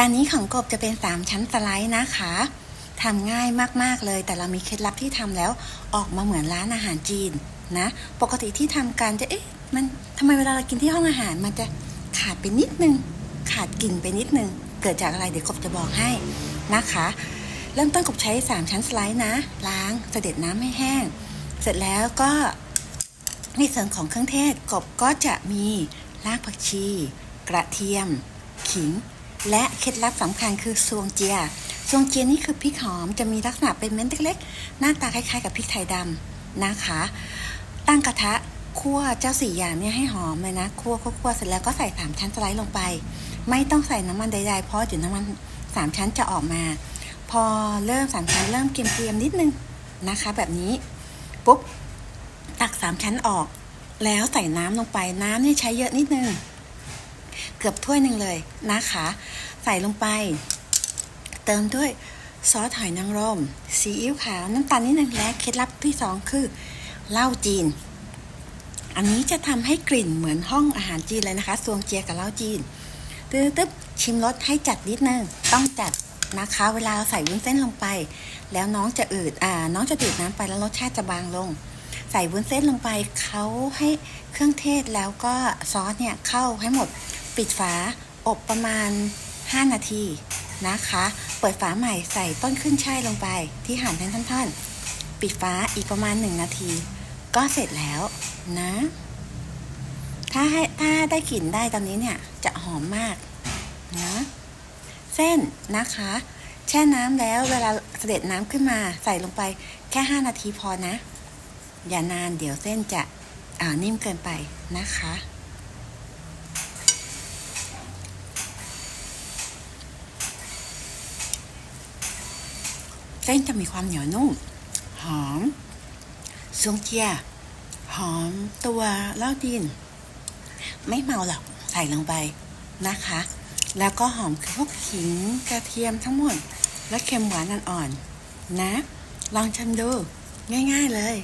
จานนี้ของกบจะเป็น 3 ชั้นสไลด์นะคะทำง่ายมากๆเลย แต่เรามีเคล็ดลับที่ทำแล้วออกมาเหมือนร้านอาหารจีนนะ ปกติที่ทำกันจะเอ๊ะมันทำไมเวลาเรากินที่ห้องอาหารมันจะขาดไปนิดนึง ขาดกลิ่นไปนิดนึง เกิดจากอะไรเดี๋ยวกบจะบอกให้นะคะ เริ่มต้นกบใช้ 3 ชั้นสไลด์นะ ล้างเสด็จน้ำให้แห้ง เสร็จแล้วก็ในส่วนของเครื่องเทศกบก็จะมีรากผักชี กระเทียม ขิง และเคล็ดลับสำคัญคือซวงเจียซวงเจียนี่คือพริกหอมจะมีลักษณะเป็นเม็ดเล็กๆ หน้าตาคล้ายๆ กับพริกไทยดำนะคะ ตั้งกระทะคั่วเจ้าสี่อย่างเนี่ยให้หอมเลยนะคั่วคั่วคั่วเสร็จแล้วก็ใส่สามชั้นสไลด์ลงไป ไม่ต้องใส่น้ำมันใดๆเพราะเดี๋ยวน้ำมันสามชั้นจะออกมา พอเริ่มสามชั้นเริ่มเกรียมๆนิดนึงนะคะ แบบนี้ปุ๊บตักสามชั้นออก แล้วใส่น้ำลงไปน้ำนี่ใช้เยอะนิดนึง เกือบถ้วยหนึ่งเลยนะคะ ใส่ลงไป เติมด้วยซอสหอยนางรมซีอิ๊วขาวน้ำตาลนิดนึงและเคล็ดลับที่สองคือเหล้าจีน อันนี้จะทำให้กลิ่นเหมือนห้องอาหารจีนเลยนะคะซวงเจียกับเหล้าจีนตึ๊บตึ๊บชิมรสให้จัดนิดนึงต้องจัดนะคะเวลาเราใส่วุ้นเส้นลงไป แล้วน้องจะอืดอ่าน้องจะดื่มน้ำไปแล้วรสชาติจะบางลง ใส่วุ้นเส้นลงไปเขาให้เครื่องเทศแล้วก็ซอสเนี่ยเข้าให้หมด ปิดฝาอบประมาณ 5 นาทีนะคะ เปิดฝาใหม่ใส่ต้นขึ้นช่ายลงไปที่หั่นเป็นท่อนๆ ปิดฝาอีกประมาณ 1 นาที ก็เสร็จแล้วนะ ถ้าให้ถ้าได้กลิ่นได้ตอนนี้เนี่ยจะหอมมากนะเส้นนะคะ แช่น้ำแล้วเวลาเสด็จน้ำขึ้นมาใส่ลงไปแค่ 5 นาทีพอนะ อย่านานเดี๋ยวเส้นจะอ่านิ่มเกินไปนะคะ เส้นจะมีความเหนียวนุ่ม หอมซวงเจีย หอมตัวเล้าดิน ไม่เมาหรอก ใส่ลงไปนะคะ แล้วก็หอมคือพวกขิงกระเทียมทั้งหมด และเค็มหวานอ่อนๆนะลองชิมดู ง่ายๆเลย